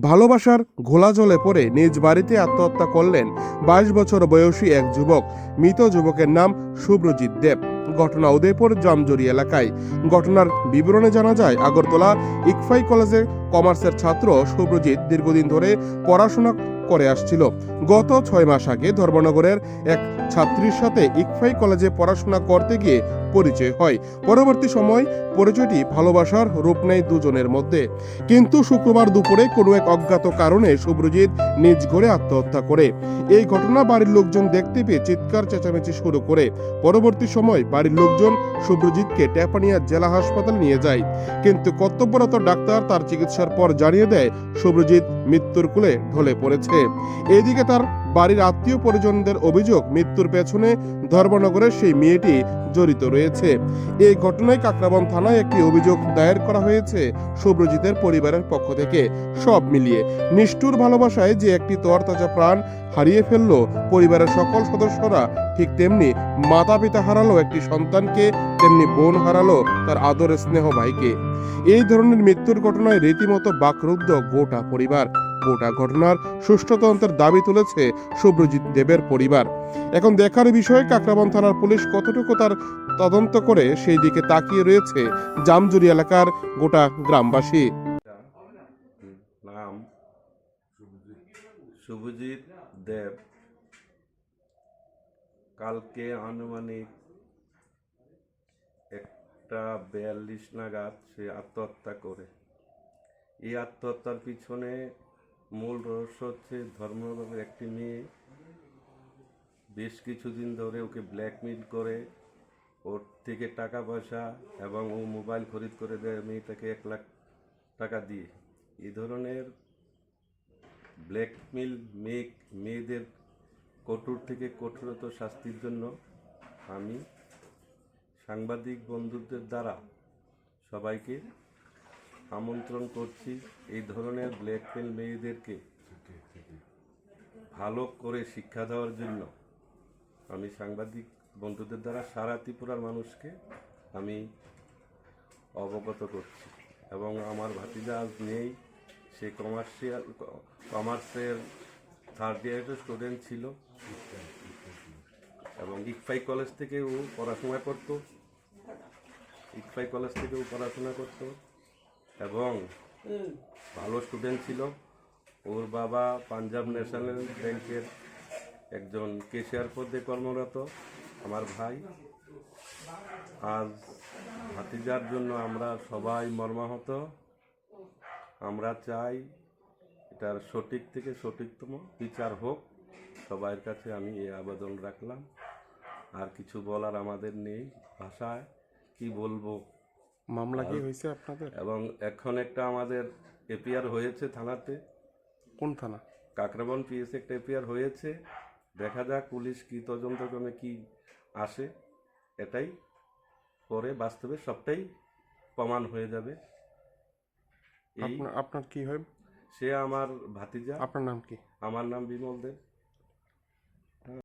ভালোবাসার ঘোলা জলে পড়ে নিজ বাড়িতে আত্মহত্যা করলেন বাইশ বছর বয়সী এক যুবক। মৃত যুবকের নাম শুভ্রজিৎ দেব। ঘটনা উদয়পুর, জামজুরি এলাকায়। ঘটনার বিবরণে জানা যায়, আগরতলা ইকফাই কলেজে কমার্সের ছাত্র শুভ্রজিৎ দীর্ঘদিন ধরে পড়াশোনা করে আসছিল। গত ছয় মাস আগে ধর্মনগরের এক ছাত্রীর সাথে ইকফাই কলেজে পড়াশোনা করতে গিয়ে পরিচয় হয়। পরবর্তী সময় পরিচয়টি ভালোবাসার রূপ নেয় দুজনের মধ্যে। কিন্তু শুক্রবার দুপুরে কোনো এক অজ্ঞাত কারণে শুভ্রজিৎ নিজ ঘরে আত্মহত্যা করে। এই ঘটনা বাড়ির লোকজন দেখতে পেয়ে চিৎকার চেঁচামেচি শুরু করে। পরবর্তী সময় বাড়ির লোকজন শুভ্রজিৎকে টেপানিয়া জেলা হাসপাতাল নিয়ে যায়। কিন্তু কর্তব্যরত ডাক্তার তার চিকিৎসার পর জানিয়ে দেয়, শুভ্রজিৎ মৃত্যুর কুলে ঢলে পড়েছে। এদিকে তার বাড়ির আত্মীয় পরিজনদের অভিযোগ মৃত্যুর পেছনে ধর্মনগরের সেই মেয়েটি জড়িত রয়েছে। এই ঘটনায় কাকরাবন থানায় একটি অভিযোগ দায়ের করা হয়েছে শুভ্রজিতের পরিবারের পক্ষ থেকে। সব মিলিয়ে নিষ্ঠুর ভালোবাসায় যে একটি তরতাজা প্রাণ হারিয়ে ফেলল পরিবারের সকল সদস্যরা, ঠিক তেমনি মাতা পিতা হারালো একটি সন্তানকে, তেমনি বোন হারালো তার আদরের স্নেহ ভাইকে। এই ধরনের মৃত্যুর ঘটনায় রীতিমতো বাকরুদ্ধ গোটা পরিবার। গোটা ঘটনার সুষ্ঠু তদন্তের দাবি তুলেছে শুভ্রজিৎ দেবের পরিবার। এখন দেখার বিষয়ে কাকরাবন থানার পুলিশ কতটুকু তার তদন্ত করে সেই দিকে তাকিয়ে রয়েছে জামজুরি এলাকার গোটা গ্রামবাসী। নাম শুভজিৎ দেব। কালকে আনুমানিক একটা বিয়াল্লিশ নাগাদ সে আত্মহত্যা করে। এই আত্মহত্যার পিছনে মূল রহস্য হচ্ছে ধর্মনগরের একটি মেয়ে বেশ কিছুদিন ধরে ওকে ব্ল্যাকমেল করে, ওর থেকে টাকা পয়সা এবং ও মোবাইল খরিদ করে দেয় মেয়েটাকে এক লাখ টাকা দিয়ে। এই ধরনের ব্ল্যাকমেল মেক মেয়েদের কঠোর থেকে কঠোরতর শাস্তির জন্য আমি সাংবাদিক বন্ধুদের দ্বারা সবাইকে আমন্ত্রণ করছি এই ধরনের ব্ল্যাকমেল মেয়েদেরকে ভালো করে শিক্ষা দেওয়ার জন্য। আমি সাংবাদিক বন্ধুদের দ্বারা সারা ত্রিপুরার মানুষকে আমি অবগত করছি এবং আমার ভাতিজা আজ নেই, সে কমার্শিয়াল কমার্সের থার্ড ইয়ারের স্টুডেন্ট ছিল এবং ইকফাই কলেজ থেকে ও পড়াশোনা করত। ইকফাই কলেজ থেকে ও পড়াশোনা করত। এবং ভালো স্টুডেন্ট ছিল। ওর বাবা পাঞ্জাব ন্যাশনাল ব্যাংকের একজন কেশিয়ার পদে কর্মরত আমার ভাই। আজ ভাতিজার জন্য আমরা সবাই মর্মাহত। আমরা চাই এটার সঠিক থেকে সঠিকতম বিচার হোক। সবার কাছে আমি এই আবেদন রাখলাম। আর কিছু বলার আমাদের নেই ভাষায়। কি বলব? মামলা কি হয়েছে আপনাদের? এবং এখন একটা আমাদের এপিআর হয়েছে থানাতে। কোন থানা? কাকরাবন পিএস একটা এপিআর হয়েছে। দেখা যাক পুলিশ কি তদন্ত ক্রমে কি আসে। এটাই পরে বাস্তবে সবটাই প্রমাণ হয়ে যাবে। আপনার আপনার কি হয়? সে আমার ভাতিজা। আপনার নাম কি? আমার নাম বিমল দেব।